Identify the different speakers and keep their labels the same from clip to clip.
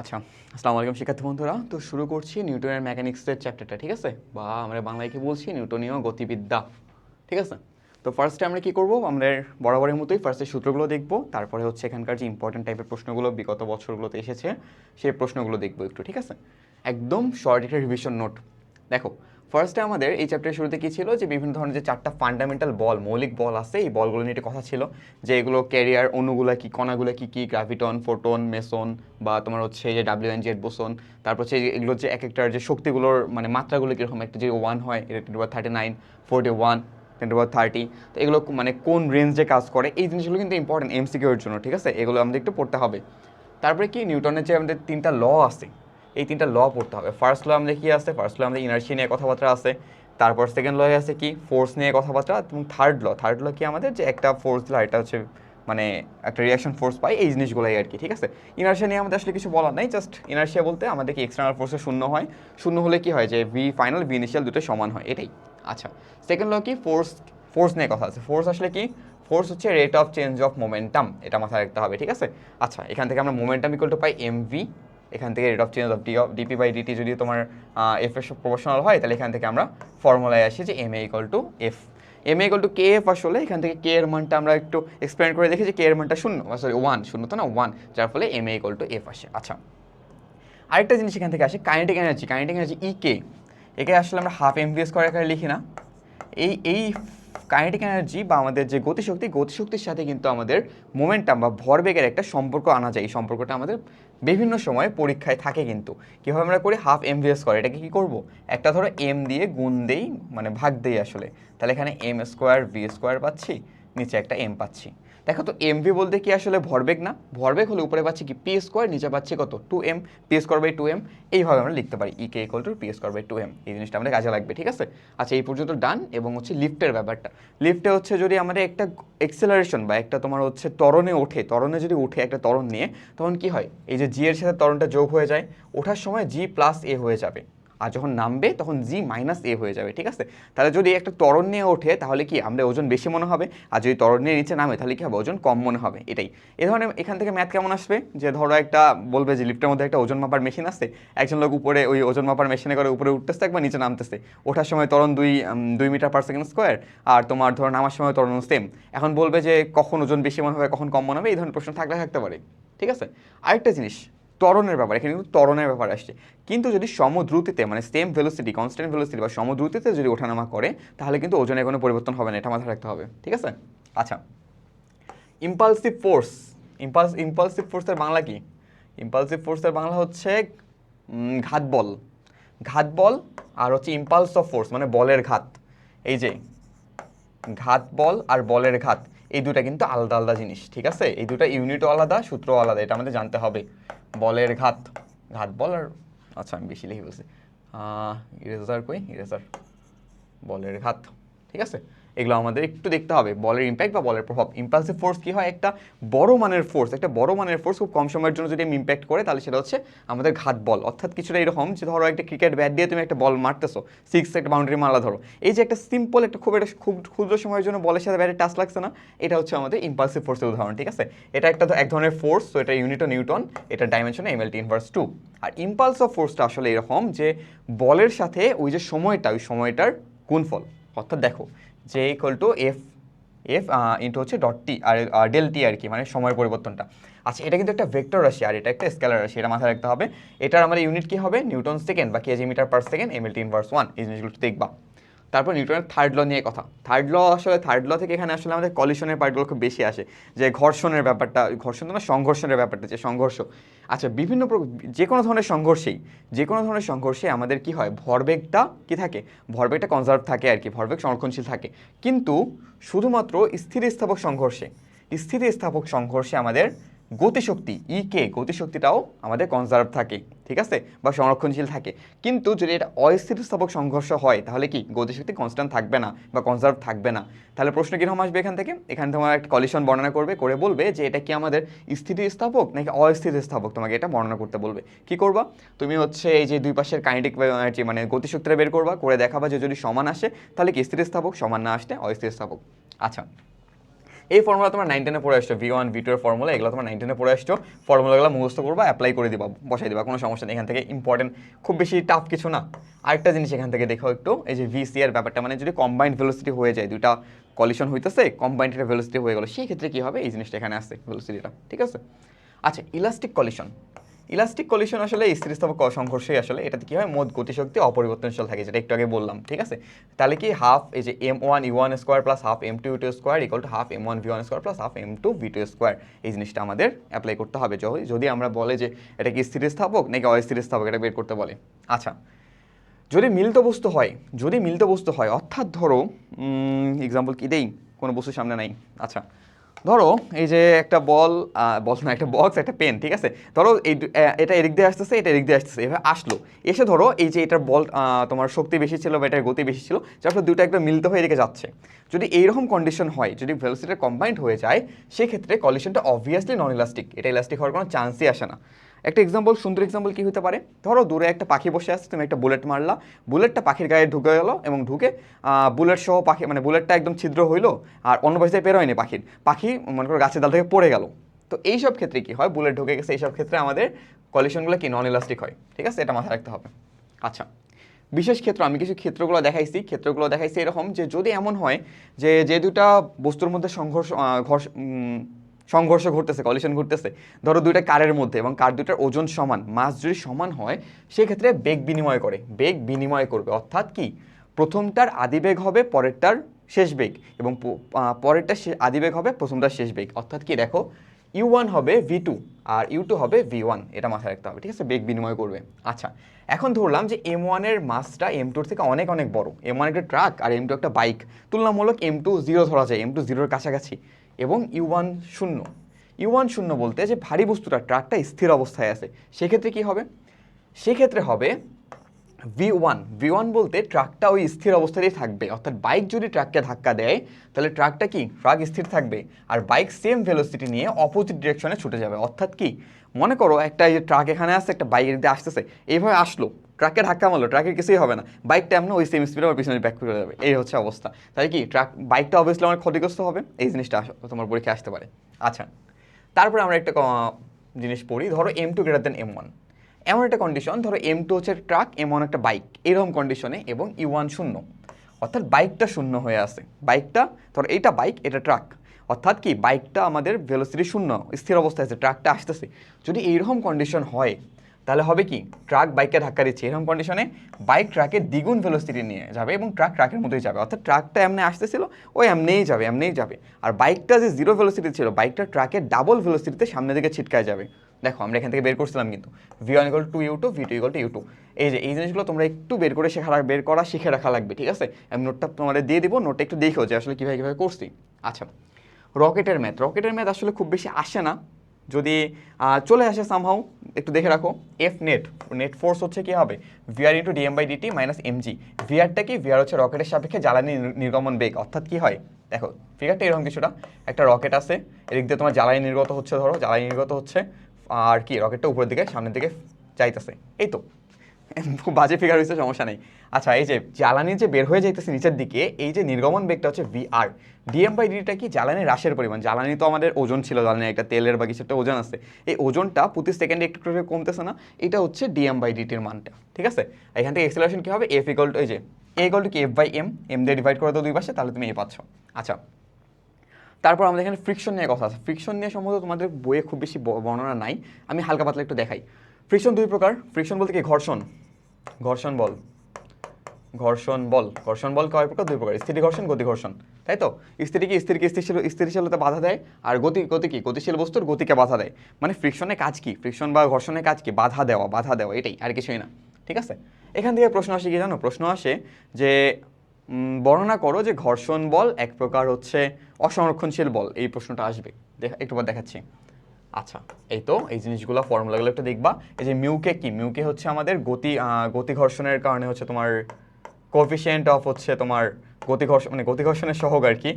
Speaker 1: আচ্ছা আসসালামু আলাইকুম শিক্ষার্থী বন্ধুরা। তো শুরু করছি নিউটনের মেকানিক্সের চ্যাপ্টারটা, ঠিক আছে? বা আমরা বাংলায় কি বলছি? নিউটনীয় গতিবিদ্যা, ঠিক আছে? তো ফার্স্টে আমরা কি করব? আমাদের বরাবরের মতোই ফার্স্টে সূত্রগুলো দেখব। তারপরে হচ্ছে এখানকার যে ইম্পর্টেন্ট টাইপের প্রশ্নগুলো, বিগত বছরগুলোতে এসেছে, সেই প্রশ্নগুলো দেখব একটু, ঠিক আছে? একদম শর্ট একটা রিভিশন নোট দেখো ফার্স্টে আমাদের এই চ্যাপ্টারের শুরুতে কী ছিল? যে বিভিন্ন ধরনের যে চারটা ফান্ডামেন্টাল বল মৌলিক বল আছে, এই বলগুলো নিয়ে কথা ছিল। যে এগুলো ক্যারিয়ার অণুগুলো কি, কণাগুলো কী কী গ্রাভিটন ফোটন মেসন বা তোমার হচ্ছে যে ডাব্লিউ এন জেড বোসন তারপর হচ্ছে এগুলো যে এক একটার যে শক্তিগুলোর মানে মাত্রাগুলো কীরকম, একটা যে ওয়ান হয়, এটা ten thirty nine forty one ten thirty তো এগুলো মানে কোন রেঞ্জে কাজ করে, এই জিনিসগুলো কিন্তু ইম্পর্টেন্ট এমসিকিউর জন্য, ঠিক আছে? এগুলো আমাদের একটু পড়তে হবে। তারপরে কি নিউটনের যে আমাদের তিনটা ল আছে এই তিনটা ল পড়তে হবে। ফার্স্ট ল আমাদের কি আছে? ফার্স্ট ল আমাদের ইনার্সি নিয়ে কথাবার্তা আছে। তারপর সেকেন্ড লয়ে আছে কি? ফোর্স নিয়ে কথাবার্তা এবং থার্ড ল থার্ড ল কি আমাদের? যে একটা ফোর্স দিলে এটা হচ্ছে মানে একটা রিয়াকশন ফোর্স পাই এই জিনিসগুলোই আর কি ঠিক আছে? ইনার্শিয়া নিয়ে আমাদের আসলে কিছু বলার নেই জাস্ট ইনার্শিয়া বলতে আমাদের কি এক্সটার্নাল ফোর্সে শূন্য হয়। শূন্য হলে কি হয় যে ভি ফাইনাল ভি ইনিশিয়াল দুটো সমান হয়, এটাই। আচ্ছা সেকেন্ড ল কি? ফোর্স ফোর্স নিয়ে কথা আছে। ফোর্স আসলে কি? ফোর্স হচ্ছে rate of change of momentum এটা মাথায় রাখতে হবে, ঠিক আছে? আচ্ছা এখান থেকে আমরা মোমেন্টাম ইকুয়াল টু পাই এম ভি এখান থেকে rate of change of D of DP by DT যদি তোমার এফ এর প্রফেশনাল হয়, তাহলে এখান থেকে আমরা ফর্মুলায় আসি যে M A equal to F M A equal to K F আসলে এখান থেকে কে এর মানটা আমরা একটু এক্সপ্লেন করে দেখি যে কে এর মানটা শূন্য সরি ওয়ান শূন্য তো না? ওয়ান যার ফলে M A equal to F আসে। আচ্ছা আরেকটা জিনিস এখান থেকে আসে kinetic energy kinetic energy E K একে আসলে আমরা হাফ এম করে আকারে লিখি না। এই এই কাইনেটিক এনার্জি বা আমাদের যে গতিশক্তি, গতিশক্তির সাথে কিন্তু আমাদের মোমেন্টাম বা ভরবেগের একটা সম্পর্ক আনা যায়। এই সম্পর্কটা আমাদের বিভিন্ন সময় পরীক্ষায় থাকে কিন্তু। কীভাবে আমরা করি? হাফ এম ভিএস করে। এটাকে কী করব? একটা ধরো এম দিয়ে গুণ দেই মানে ভাগ দেই আসলে। তাহলে এখানে এম স্কোয়ার ভি স্কোয়ার পাচ্ছি, নিচে একটা এম পাচ্ছি। দেখো তো এমভি বলতে কি আসলে ভরবেগ না? ভরবেগ হলে উপরে পাচ্ছি কি? পি স্কোয়ার নিচে পাচ্ছি কত? Two M P square by two M এইভাবে আমরা লিখতে পারি। E K equal to P square by two M এই জিনিসটা আমাদের কাজে লাগবে, ঠিক আছে? আচ্ছা এই পর্যন্ত ডান এবং হচ্ছে লিফটের ব্যাপারটা। লিফটে হচ্ছে যদি আমাদের একটা এক্সেলারেশন বা একটা তোমার হচ্ছে তরণে ওঠে তরণে যদি উঠে একটা তরণ নিয়ে, তখন কি হয়? এই যে জি এর সাথে তরণটা যোগ হয়ে যায়, ওঠার সময় জি প্লাস এ হয়ে যাবে। আর যখন নামবে, তখন জি মাইনাস এ হয়ে যাবে, ঠিক আছে? তাহলে যদি একটা তরণ নিয়ে ওঠে, তাহলে কি আমরা ওজন বেশি মনে হবে? আর যদি তরণ নিয়ে নিচে নামে, তাহলে কি হবে? ওজন কম মনে হবে, এটাই। এ ধরনের এখান থেকে ম্যাথ কেমন আসবে? যে ধরো একটা বলবে যে লিফটের মধ্যে একটা ওজন মাপার মেশিন আছে, একজন লোক উপরে ওই ওজন মাপার মেশিনে করে উপরে উঠতেছে, একবার নিচে নামতেছে। ওঠার সময় তরণ দুই দুই মিটার পার সেকেন্ড স্কোয়ার আর তোমার ধরো নামার সময় তরণ সেম এখন বলবে যে কখন ওজন বেশি মনে হবে, কখন কম মনে হবে, এই ধরনের প্রশ্ন থাকলে থাকতে পারে, ঠিক আছে? আরেকটা জিনিস ত্বরণের ব্যাপার এখানে কিন্তু ত্বরণের ব্যাপার আসছে। কিন্তু যদি সমদ্রুতিতে মানে সেম ভেলোসিটি কনস্ট্যান্ট ভেলোসিটি বা সমদ্রুতিতে যদি ওঠানামা করে তাহলে কিন্তু ওজনে কোনো পরিবর্তন হবে না এটা মাথায় রাখতে হবে ঠিক আছে? আচ্ছা ইম্পালসিভ ফোর্স ইম্পালস ইম্পালসিভ ফোর্সের বাংলা কি? ইম্পালসিভ ফোর্সের বাংলা হচ্ছে উম, ঘাত বল। ঘাত বল আর হচ্ছে ইম্পালস অফ ফোর্স মানে বলের ঘাত। এই যে ঘাত বল আর বলের ঘাত। এই দুটা কিন্তু আলাদা আলাদা জিনিস, ঠিক আছে? এই দুটা ইউনিটও আলাদা সূত্র আলাদা, এটা আমাদের জানতে হবে। বলের ঘাত ঘাত বল আর আচ্ছা আমি বেশি লিখে বলছি ইরেজার কই? ইরেজার বলের ঘাত, ঠিক আছে? এগুলো আমাদের একটু দেখতে হবে। বলের ইম্প্যাক্ট বা বলের প্রভাব। ইম্পালসিভ ফোর্স কি হয়? একটা বড় মানের ফোর্স একটা বড় মানের ফোর্স খুব কম সময়ের জন্য যদি আমি ইম্প্যাক্ট করে, তাহলে সেটা হচ্ছে আমাদের ঘাত বল। অর্থাৎ কিছুটা এরকম যে ধরো একটা ক্রিকেট ব্যাট দিয়ে তুমি একটা বল মারতেছো। সিক্স একটা বাউন্ডারি মারা ধরো। এই যে একটা সিম্পল একটা খুব একটা খুব ক্ষুদ্র সময়ের জন্য বলের সাথে ব্যাটে টাচ লাগছে না, এটা হচ্ছে আমাদের ইম্পালসিভ ফোর্সের উদাহরণ, ঠিক আছে? এটা একটা এক ধরনের ফোর্স তো এটা ইউনিট নিউটন এটা dimension M L T inverse two R impulse of ফোর্সটা আসলে এরকম যে বলের সাথে ওই যে সময়টা, ওই সময়টার গুণফল। অর্থাৎ দেখো যে equal to F F into হচ্ছে ডট টি আর ডেল টি আর কি মানে সময়ের পরিবর্তনটা। আচ্ছা এটা কিন্তু একটা ভেক্টর রাশি, আর এটা একটা স্কেলার রাশি, এটা মাথায় রাখতে হবে। এটার আমাদের ইউনিট কি হবে? নিউটন সেকেন্ড বা KG metre per second M L T inverse one এই জিনিসগুলো দেখবা। তারপর নিউটনের থার্ড ল নিয়ে কথা। থার্ড ল আসলে থার্ড ল থেকে এখানে আসলে আমাদের কলিশনের পার্টগুলো খুব বেশি আসে। যে ঘর্ষণের ব্যাপারটা, ঘর্ষণ না সংঘর্ষণের ব্যাপারটা, যে সংঘর্ষ। আচ্ছা বিভিন্ন যে কোনো ধরনের সংঘর্ষেই, যে কোনো ধরনের সংঘর্ষে আমাদের কি হয়? ভরবেগটা কি থাকে? ভরবেগটা কনজার্ভ থাকে আর কি, ভরবেগ সংরক্ষণশীল থাকে। কিন্তু শুধুমাত্র স্থিতিস্থাপক সংঘর্ষে স্থিতিস্থাপক সংঘর্ষে আমাদের গতিশক্তি ই কে গতিশক্তিটাও আমাদের কনজার্ভ থাকে, ঠিক আছে? বা সংরক্ষণশীল থাকে। কিন্তু যদি এটা অস্থিতিস্থাপক সংঘর্ষ হয়, তাহলে কি? গতিশক্তি কনস্ট্যান্ট থাকবে না বা কনজার্ভ থাকবে না। তাহলে প্রশ্ন কীরকম আসবে এখান থেকে? এখানে তোমার একটা কলিশন বর্ণনা করবে, করে বলবে যে এটা কি আমাদের স্থিতিস্থাপক নাকি অস্থিতিস্থাপক তোমাকে এটা বর্ণনা করতে বলবে। কি করবা? তুমি হচ্ছে এই যে দুই পাশের কাইনেটিক এনার্জি মানে গতিশক্তিটা বের করবা, করে দেখাবা যে যদি সমান আসে, তাহলে কি স্থিতিস্থাপক? সমান না আসলে অস্থিতিস্থাপক। আচ্ছা। এই ফর্মুলা তোমার নাইন টেনে পড়ে আসছো ভি ওয়ান ভি টু এর ফর্মুলা এগুলো তোমার নাইন টেনে পড়ে আসছো ফর্মুলাগুলো মুখস্থ করবা অ্যাপ্লাই করে দিবা, বসাই দিবা, কোনো সমস্যা নেই। এখান থেকে ইম্পর্টেন্ট খুব বেশি টাফ কিছু না। আরেকটা জিনিস এখান থেকে দেখো একটু, এই যে ভিসি এর ব্যাপারটা মানে যদি কম্বাইন্ড ভেলোসিটি হয়ে যায় দুটা কলিশন হইতেছে কম্বাইন্ড ভেলোসিটি হয়ে গেলো সেই ক্ষেত্রে কী হবে? এই জিনিসটা এখানে আসছে ভেলোসিটিটা ঠিক আছে? আচ্ছা ইলাস্টিক কলিশন ইলাস্টিক কলিশন আসলে স্থিরস্থাপক সংঘর্ষই আসলে, এটাতে কি হয়? মোট গতিশক্তি অপরিবর্তনশীল থাকে, যেটা একটু আগে বললাম, ঠিক আছে? তাহলে কি হাফ এই যে M one U one square plus half M two U two square equal to half M one V one square plus half M two V two square এই জিনিসটা আমাদের অ্যাপ্লাই করতে হবে। যদি আমরা বলে যে এটা কি স্থিরস্থাপক নাকি অস্থিরস্থাপক এটা বের করতে বলে। আচ্ছা যদি মিলিত বস্তু হয়, যদি মিলিত বস্তু হয়, অর্থাৎ ধরো এক্সাম্পল কি দেই? কোনো বস্তুর সামনে নাই। আচ্ছা ধরো, এই যে একটা বল বল না, একটা বক্স একটা পেন ঠিক আছে? ধরো এই এটা এদিক দিয়ে আসতেছে, এটা এদিক দিয়ে আসতেছে, এভাবে আসলো। এসে ধরো এই যে এটার বল তোমার শক্তি বেশি ছিল বা এটার গতি বেশি ছিল, যার ফলে দুটো একটা মিলিত হয়ে এদিকে যাচ্ছে। যদি এইরকম কন্ডিশন হয়, যদি ভেলোসিটি কম্বাইন্ড হয়ে যায়, সেক্ষেত্রে কলিশনটা অবভিয়াসলি নন ইলাস্টিক এটা ইলাস্টিক হওয়ার কোনো চান্সই আসে না। একটা এক্সাম্পল সুন্দর এক্সাম্পল কি হতে পারে? ধরো দূরে একটা পাখি বসে আছে, তুমি একটা বুলেট মারলা। বুলেটটা পাখির গায়ে ঢুকে গেল এবং ঢুকে বুলেট সহ পাখি মানে বুলেটটা একদম ছিদ্র হইল আর অন্য পাশে বেরোয়নি পাখির। পাখি, মনে করো, গাছের ডাল থেকে পড়ে গেল। তো এইসব ক্ষেত্রে কি হয়? বুলেট ঢুকে গেছে, এইসব ক্ষেত্রে আমাদের কলিশনগুলো কি? নন ইলাস্টিক হয়। ঠিক আছে? এটা মাথায় রাখতে হবে। আচ্ছা। বিশেষ ক্ষেত্র, আমি কিছু ক্ষেত্রগুলো দেখাইছি। ক্ষেত্রগুলো দেখাইছি এরকম যে যদি এমন হয় যে যে দুটা বস্তুর মধ্যে সংঘর্ষ ঘর্ষ সংঘর্ষ ঘটতেছে কলিশন ঘটতেছে। ধরো দুইটা কারের মধ্যে এবং কার দুইটার ওজন সমান মাস যদি সমান হয়, সেক্ষেত্রে বেগ বিনিময় করে। বেগ বিনিময় করবে, অর্থাৎ কি? প্রথমটার আদিবেগ হবে পরেরটার শেষ বেগ এবং পরেরটা আদিবেগ হবে প্রথমটার শেষ বেগ। অর্থাৎ কি দেখো ইউ ওয়ান হবে ভি টু আর ইউ টু হবে ভি ওয়ান এটা মাথায় রাখতে হবে, ঠিক আছে? বেগ বিনিময় করবে। আচ্ছা এখন ধরলাম যে এম ওয়ানের মাসটা এম টুর থেকে অনেক অনেক বড়। এম ওয়ান একটা ট্রাক আর এম টু একটা বাইক। তুলনামূলক এম টু জিরো ধরা যায় এম টু জিরোর কাছাকাছি। এবং ইউ ওয়ান শূন্য। ইউ ওয়ান শূন্য বলতে যে ভারী বস্তুটা, ট্রাকটা স্থির অবস্থায় আছে। সেক্ষেত্রে কি হবে? সেক্ষেত্রে হবে ভি ওয়ান ভি ওয়ান বলতে ট্রাকটা ওই স্থির অবস্থাতেই থাকবে। অর্থাৎ বাইক যদি ট্রাককে ধাক্কা দেয়, তাহলে ট্রাকটা কি? ট্রাক স্থির থাকবে। আর বাইক সেম ভেলোসিটি নিয়ে অপোজিট ডিরেকশনে ছুটে যাবে। অর্থাৎ কি? মনে করো একটা ট্রাক এখানে আসছে, একটা বাইক দিয়ে আসতেছে। এইভাবে আসলো। ট্রাককে ধাক্কা মারলো, ট্রাকের কিছুই হবে না। বাইকটা এমন ওই সেম স্পিডে আমার পিছনে ব্যাক করে যাবে। এই হচ্ছে অবস্থা। তাই কি, ট্রাক, বাইকটা অবভিয়াসলি আমার ক্ষতিগ্রস্ত হবে? এই জিনিসটা তোমার পরীক্ষায় আসতে পারে। আচ্ছা তারপরে আমরা একটা জিনিস পড়ি। ধরো M two greater than M one এমন একটা কন্ডিশন ধরো এম টু হচ্ছে ট্রাক এম ওয়ান একটা বাইক এরকম কন্ডিশনে এবং ইউ ওয়ান শূন্য। অর্থাৎ বাইকটা শূন্য হয়ে আছে। বাইকটা, ধরো এইটা বাইক এটা ট্রাক। অর্থাৎ কি, বাইকটা আমাদের ভেলোসিটি শূন্য, স্থির অবস্থায় আছে, ট্রাকটা আসতেছে। যদি এইরকম কন্ডিশন হয় তাহলে হবে কি? ট্রাক বাইককে ধাক্কা দিচ্ছে। এরকম কন্ডিশনে বাইক ট্রাকের দ্বিগুণ ভেলোসিটি নিয়ে যাবে এবং ট্রাক ট্রাকের মতোই যাবে। অর্থাৎ ট্রাকটা এমনি আসতেছিল ওই এমনিই যাবে এমনিই যাবে। আর বাইকটা যে জিরো ভেলোসিটি ছিল, বাইকটা ট্রাকের ডাবল ভেলোসিটিতে সামনের দিকে ছিটকায় যাবে। দেখো, আমরা এখান থেকে বের করছিলাম কিন্তু। V one equal to U two V two equal to U two এই যে, এই জিনিসগুলো তোমরা একটু বের করে শেখা, বের করা শিখে রাখা লাগবে, ঠিক আছে? আমি নোটটা তোমাদের দিয়ে দিব নোটটা একটু দেখো যে আসলে কীভাবে কীভাবে করছি। আচ্ছা রকেটের ম্যাথ রকেটের ম্যাথ আসলে খুব বেশি আসে না। যদি চলে আসে সামহাউ একটু দেখে রাখো এফ নেট নেট ফোর্স হচ্ছে কি হবে? VR into DM by DT minus MG ভিআরটা কি? ভিআর হচ্ছে রকেটের সাপেক্ষে জ্বালানি নির্গমন বেগ। অর্থাৎ কি হয়? দেখো ফিগারটা এরকম কিছুটা। একটা রকেট আছে, এদিক দিয়ে তোমার জ্বালানি নির্গত হচ্ছে, ধরো, জ্বালানি নির্গত হচ্ছে, আর কি রকেটটা উপরের দিকে, সামনের দিকে যাইতেছে এই তো। বাজে ফিগার হয়েছে সমস্যা নেই। আচ্ছা এই যে জ্বালানি যে বের হয়ে যাইতেছে নিচের দিকে, এই যে নির্গমন বেগটা হচ্ছে V R DM by DT কি জ্বালানি হ্রাসের পরিমাণ? জ্বালানি তো আমাদের ওজন ছিল জ্বালানি একটা তেলের বা কিছু একটা ওজন আছে। এই ওজনটা প্রতি সেকেন্ডে একটু করে কমতেছে না, এটা হচ্ছে ডিএম বাই ডিটির মানটা, ঠিক আছে? এখান থেকে এক্সেলারেশন কী হবে? এফ ইকল এই যে এ ইকল টু কি? এফ বাই এম এম দিয়ে ডিভাইড করে দাও দুই পাশে, তাহলে তুমি এ পাচ্ছ। আচ্ছা তারপর আমাদের এখানে ফ্রিকশন নিয়ে কথা আছে। ফ্রিকশন নিয়ে সম্ভবত তোমাদের বইয়ে খুব বেশি বর্ণনা নাই। আমি হালকা পাতলা একটু দেখাই। ফ্রিকশন দুই প্রকার। ফ্রিকশন বলতে কি? ঘর্ষণ। ঘর্ষণ বল। ঘর্ষণ বল। ঘর্ষণ বল কয় প্রকার? দুই প্রকার। স্থিতি ঘর্ষণ, গতি ঘর্ষণ। তাই তো? স্থিতি কি? স্থিরকে স্থিতিশীল স্থিতিশীলতা বাধা দেয়। আর গতি গতি কি? গতিশীল বস্তুর গতিকে বাধা দেয়। মানে ফ্রিকশনের কাজ কি? ফ্রিকশন বা ঘর্ষণের কাজ কি? বাধা দেওয়া বাধা দেওয়া, এটাই, আর কিছুই না। ঠিক আছে? এখান থেকে প্রশ্ন আসে কি জানো? প্রশ্ন আসে যে বর্ণনা করো যে ঘর্ষণ বল এক প্রকার হচ্ছে অসংরক্ষণশীল বল। এই প্রশ্নটা আসবে। দেখা, একটু পর দেখাচ্ছি। আচ্ছা এই তো, এই জিনিসগুলো ফর্মুলাগুলো একটু দেখবা। এই যে মিউকে কি? মিউকে হচ্ছে আমাদের গতি গতি ঘর্ষণের কারণে হচ্ছে তোমার কোফিসিয়েন্ট অফ হচ্ছে তোমার গতি ঘর্ষণ মানে গতি ঘর্ষণের সহগ আর কি।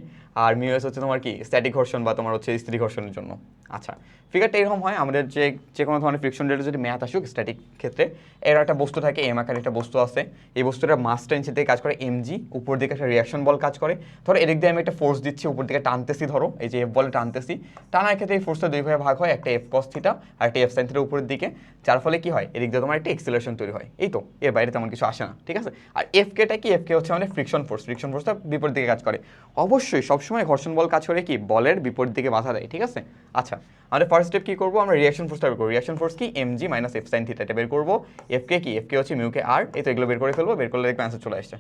Speaker 1: আর মিউএস হচ্ছে তোমার কি স্ট্যাটিক ঘর্ষণ বা তোমার হচ্ছে স্ত্রী ঘর্ষণের জন্য। আচ্ছা ফিগারটা এরকম হয়, আমাদের যে যে কোনো ধরনের ফ্রিকশন যদি ম্যাথ আসুক স্ট্যাটিক ক্ষেত্রে, এর একটা বস্তু থাকে এম আকারের একটা বস্তু আছে। এই বস্তুটা মাস টেন্সি থেকে কাজ করে এমজি উপর দিকে একটা রিয়াকশন বল কাজ করে। ধরো, এদিক দিয়ে আমি একটা ফোর্স দিচ্ছি, উপর দিকে টানতেছি, ধরো, এই যে এফ বলে টানতেছি। টানার ক্ষেত্রে এই ফোর্সটা দুই ভাগে ভাগ হয়, একটা এফ কস থিটা আর একটা এফ সাইন থিটা উপরের দিকে। যার ফলে কি হয়, এদিক দিয়ে তোমার একটা এক্সিলেশন তৈরি হয়। এই তো, এর বাইরে তেমন কিছু আসে না, ঠিক আছে? আর এফ কেটা কি? এফ কে হচ্ছে আমাদের ফ্রিকশন ফোর্স ফ্রিকশন ফোর্সটা বিপরীত দিকে কাজ করে। অবশ্যই সবসময় ঘর্ষণ বল কাজ করে কি? বলের বিপরীত দিকে বাধা দেয়, ঠিক আছে? আচ্ছা আমাদের ফার্স্ট স্টেপ কি করব? আমরা রিয়াকশন ফোর্সটা বের করব। রিয়াকশন ফোর্স কি? M G minus F sine theta এটা বের করব। এফ কে কি? এফ কে হচ্ছে মিউকে আর এই তো এগুলো বের করে ফেলব, বের করলে দেখবে অ্যান্সার চলে আসছে।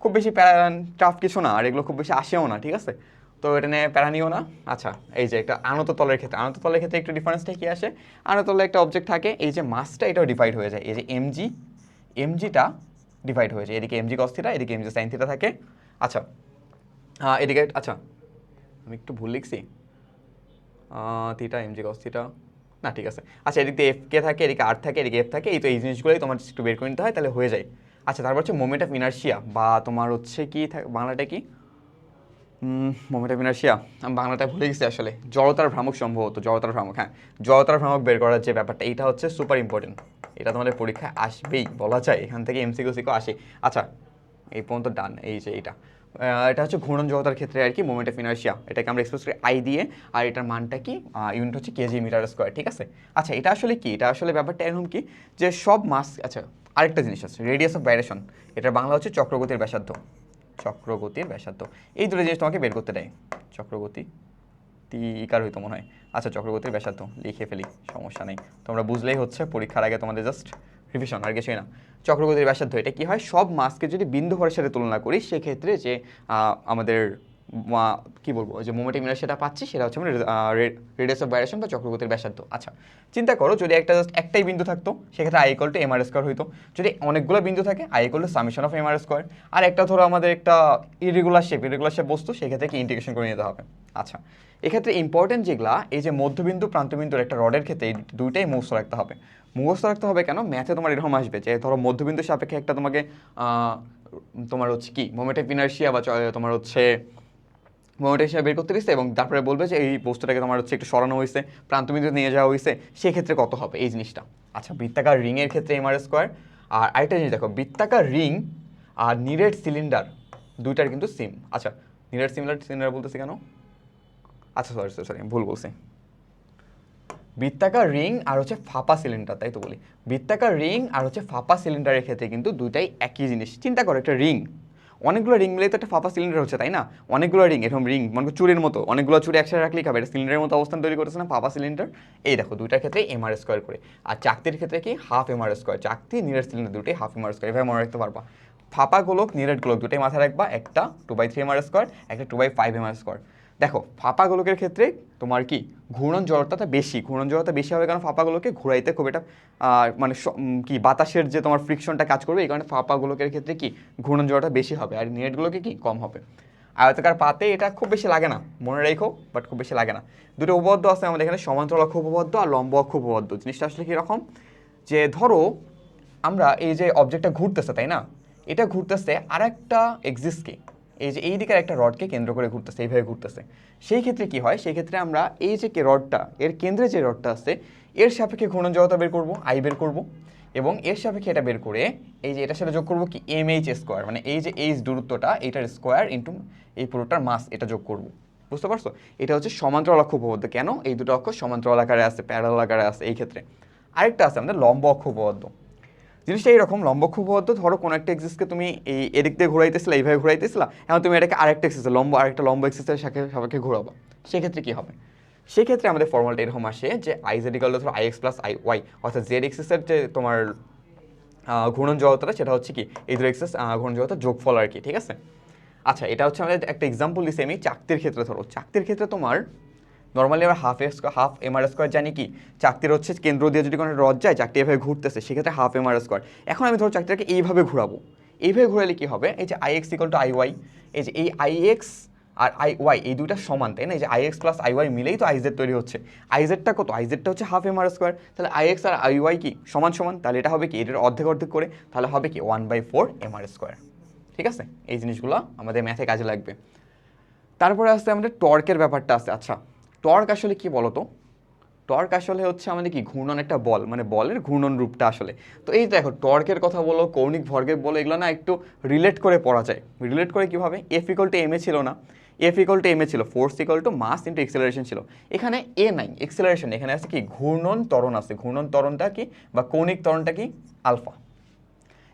Speaker 1: খুব বেশি টাফ কিছু না, আর এগুলো খুব বেশি আসেও না, ঠিক আছে? তো এটা নিয়ে প্যারা নিও না। আচ্ছা এই যে একটা আনত তলের ক্ষেত্রে, আনত তলের ক্ষেত্রে একটু ডিফারেন্সটা কি আসে? আনত তলে একটা অবজেক্ট থাকে, এই যে মাসটা এটাও ডিভাইড হয়ে যায়। এই যে এমজি এমজিটা ডিভাইড হয়ে যায়। এদিকে এম এমজি কস্থিটা এদিকে এমজি সাইন থিটা থাকে। আচ্ছা আহ, এদিকে আচ্ছা। আমি একটু ভুল লিখছি? Theta MG cos theta. না ঠিক আছে। আচ্ছা এদিকে এফ কে থাকে এদিকে আর থাকে এদিকে এফ থাকে এই তো এই জিনিসগুলোই তোমার একটু বের করে নিতে হয় তাহলে হয়ে যায়। আচ্ছা তারপর হচ্ছে মোমেন্ট অফ ইনার্শিয়া বা তোমার হচ্ছে কি বাংলাটা কি? মোমেন্ট অফ ইনার্শিয়া আমি বাংলাটা ভুলে গেছি আসলে। জড়তার ভ্রামক সম্ভবত জড়তার ভ্রামক হ্যাঁ। জড়তার ভ্রামক বের করার যে ব্যাপারটা এইটা হচ্ছে সুপার ইম্পর্টেন্ট এটা তোমাদের পরীক্ষায় আসবেই বলা যায়। এখান থেকে এমসিকিউ সিকো আসে। আচ্ছা এই পর্যন্ত ডান এই যে আহ, এটা হচ্ছে ঘূর্ণন জড়তার ক্ষেত্রে আর কি মোমেন্ট অফ ইনার্শিয়া এটাকে আমরা এক্সপ্রেস করি আই দিয়ে, আর এটার মানটা কি? ইউনিট হচ্ছে কেজি মিটার স্কোয়ার ঠিক আছে? আচ্ছা এটা আসলে কি? এটা আসলে ব্যাপারটা এরকম কি যে সব মাস আচ্ছা আরেকটা জিনিস আছে রেডিয়াস অফ ভাইরেশন এটার বাংলা হচ্ছে চক্রগতির ব্যাসার্ধ। চক্রগতির ব্যাসার্ধ। এই দুটো জিনিস তোমাকে বের করতে দেয়। চক্রগতি তিকার হইতো মনে হয়? আচ্ছা চক্রগতির ব্যাসার্ধ। লিখে ফেলি, সমস্যা নেই। তোমরা বুঝলেই হচ্ছে, পরীক্ষার আগে তোমাদের জাস্ট রিভিশন আর কিছুই না। চক্রগতির ব্যাসার্ধ, এটা কি হয়? সব মাসকে যদি বিন্দু ভরের সাথে তুলনা করি, সেক্ষেত্রে যে আমাদের কি বলব, যে মোমেন্টাম সেটা পাচ্ছি, সেটা হচ্ছে আমাদের রেডিয়াস অফ ভাইরেশন বা চক্রগতির ব্যাসার্ধ। আচ্ছা চিন্তা করো, যদি একটা জাস্ট একটাই বিন্দু থাকতো, সেক্ষেত্রে I equal to M R square হইতো। যদি অনেকগুলো বিন্দু থাকে I equal to summation of M R square আর একটা ধরো আমাদের একটা ইরেগুলার শেপ ইরেগুলার শেপ বস্তু, সেক্ষেত্রে কি ইন্টিগ্রেশন করে নিতে হবে? আচ্ছা এক্ষেত্রে ইম্পর্টেন্ট যেগুলা, এই যে মধ্যবিন্দু, প্রান্তবিন্দুর একটা রডের ক্ষেত্রে এই দুইটাই মুখস্থ রাখতে হবে। মুখস্থ রাখতে হবে কেন? ম্যাথে তোমার এরকম আসবে যে, ধরো মধ্যবিন্দু সাপেক্ষে একটা তোমাকে তোমার হচ্ছে কি মোমেন্টেভ ইনার্শিয়া বা তোমার হচ্ছে মোমেন্ট হিসাবে বের করতে দিচ্ছে এবং তারপরে বলবে যে, এই বস্তুটাকে তোমার হচ্ছে একটু সরানো হয়েছে প্রান্তবিন্দু নিয়ে যাওয়া হয়েছে সেক্ষেত্রে কত হবে? এই জিনিসটা। আচ্ছা বৃত্তাকার রিংয়ের ক্ষেত্রে এমআর স্কোয়ার আর আরেকটা জিনিস দেখো, বৃত্তাকার রিং আর নিরেট সিলিন্ডার দুইটার কিন্তু সিম আচ্ছা নিরেট সিমিলার সিলিন্ডার বলতেছি কেন? আচ্ছা সরি সরি সরি ভুল বলছি। বৃত্তাকার রিং আর হচ্ছে ফাঁপা সিলিন্ডার তাই তো বলি। বৃত্তাকার রিং আর হচ্ছে ফাঁপা সিলিন্ডারের ক্ষেত্রে কিন্তু দুইটাই একই জিনিস। চিন্তা করো, একটা রিং। অনেকগুলো রিং মিলে তো একটা ফাঁপা সিলিন্ডার হচ্ছে, তাই না? অনেকগুলো রিং, এরকম রিং, মনে করো চুরির মতো, অনেকগুলো চুরি একসাথে রাখলেই খাবে, এটা সিলিন্ডারের মতো অবস্থান তৈরি করতেছে না, ফাঁপা সিলিন্ডার এই দেখো, দুইটার ক্ষেত্রে এমআর স্কোয়ার করে। আর চাকতির ক্ষেত্রে কি? হাফ এমআর স্কোয়ার চাকতি, নিরেট সিলিন্ডার দুটোই হাফ এমআর স্কোয়ার এভাবে মনে রাখতে পারবা। ফাঁপা গোলক, নিরেট গোলক দুটোই মাথায় রাখবা, একটা two by three MR square একটা two by five MR square দেখো ফাঁপা গোলকের ক্ষেত্রে তোমার কি? ঘূর্ণন জড়তাটা বেশি। ঘূর্ণন জড়তা বেশি হবে কারণ ফাঁপা গোলকে ঘুরাইতে খুব এটা মানে কি বাতাসের যে তোমার ফ্রিকশনটা কাজ করবে, এই কারণে ফাঁপা গোলকের ক্ষেত্রে কি? ঘূর্ণন জড়তা বেশি হবে আর নেটগুলোকে কি? কম হবে। আয়তাকার পাতে এটা খুব বেশি লাগে না, মনে রেখো বাট খুব বেশি লাগে না। দুটো উপবদ্ধ আছে আমাদের এখানে, সমান্তরাল অক্ষ উপবদ্ধ আর লম্ব অক্ষ উপবদ্ধ জিনিসটা আসলে কীরকম? যে ধরো, আমরা এই যে অবজেক্টটা ঘুরতেছে, তাই না? এটা ঘুরতেছে আর একটা এক্সিস্টকে এই যে এই দিকের একটা রডকে কেন্দ্র করে ঘুরতেছে, এইভাবে ঘুরতেছে। সেই ক্ষেত্রে কি হয়? সেই ক্ষেত্রে আমরা এই যে রডটা, এর কেন্দ্রে যে রডটা আছে, এর সাপেক্ষে ঘূর্ণন জড়তা বের করব আই বের করব, এবং এর সাপেক্ষে এটা বের করে এই যে এটার সাথে যোগ করব কি? এম এইচ স্কোয়ার মানে এই যে এইচ দূরত্বটা, এটার স্কোয়ার ইন্টু এই পুরোটার মাস এটা যোগ করব। বুঝতে পারছ? এটা হচ্ছে সমান্তরাল অক্ষ উপবদ্ধ। কেন? এই দুটো অক্ষ সমান্তরাল আকারে আছে প্যারাল আকারে আছে, এই ক্ষেত্রে। আরেকটা আছে আমাদের লম্ব অক্ষ উপবদ্ধ। জিনিসটা এইরকম, লম্ব খুব বদ্ধ ধরো কোনো একটা এক্সিসকে তুমি এই এদিক দিয়ে ঘুরাইতেছিলা, এইভাবে ঘুরাইতেছিলা, এখন তুমি এটাকে আরেকটা এক্সিস লম্ব, আরেকটা লম্ব এক্সিসের সাথে সাপেক্ষে ঘুরাবো। সেক্ষেত্রে কি হবে? সেক্ষেত্রে আমাদের ফর্মুলাটা এরকম আসে যে আই জেড ইকাল ধরো I X plus I Y অর্থাৎ জেড এক্সিসের যে তোমার ঘূর্ণন জগতটা সেটা হচ্ছে কি, এই দুটো এক্সিস ঘূর্ণন জড়তার যোগফল আর কি, ঠিক আছে? আচ্ছা এটা হচ্ছে আমাদের একটা এক্সাম্পল দিচ্ছি আমি চাকতির ক্ষেত্রে, ধরো চাকতির ক্ষেত্রে তোমার নর্মালি আমরা half S half M R square জানি কি? চাকতির হচ্ছে কেন্দ্র দিয়ে যদি কোনো রড যায়, চাকতি এভাবে ঘুরতেছে, সেক্ষেত্রে হাফ এম আর স্কোয়ার এখন আমি ধরো চাকতিটাকে এইভাবে ঘুরাবো। এইভাবে ঘুরালে কি হবে? এই যে I X equal to I Y এই যে এই আই এক্স আর আই ওয়াই এই দুইটা সমান, তাই না? এই যে I X plus I Y মিলেই তো আইজেড তৈরি হচ্ছে। আইজেডটা কত? আইজেডটা হচ্ছে হাফ এম আর স্কোয়ার তাহলে আই এক্স আর আই ওয়াই কি? সমান সমান। তাহলে এটা হবে কি? এটার অর্ধেক অর্ধেক করে। তাহলে হবে কি? One by four M R square ঠিক আছে? এই জিনিসগুলো আমাদের ম্যাথে কাজে লাগবে। তারপরে আসছে আমাদের টর্কের ব্যাপারটা আছে। আচ্ছা টর্ক আসলে কি বলতো? টর্ক আসলে হচ্ছে আমাদের কি ঘূর্ণন একটা বল মানে বলের ঘূর্ণন রূপটা আসলে। তো এই দেখো, টর্কের কথা বলো, কৌণিক ভর্গের বলো, এগুলো না একটু রিলেট করে পড়া যায়। রিলেট করে কীভাবে? F equal to M A ছিল না। F equal to M A ছিল force equal to mass into acceleration ছিল। এখানে এ নাই এক্সেলারেশন এখানে আছে কি ঘূর্ণন ত্বরণ আছে। ঘূর্ণন ত্বরণটা কি বা কৌণিক ত্বরণটা কি? আলফা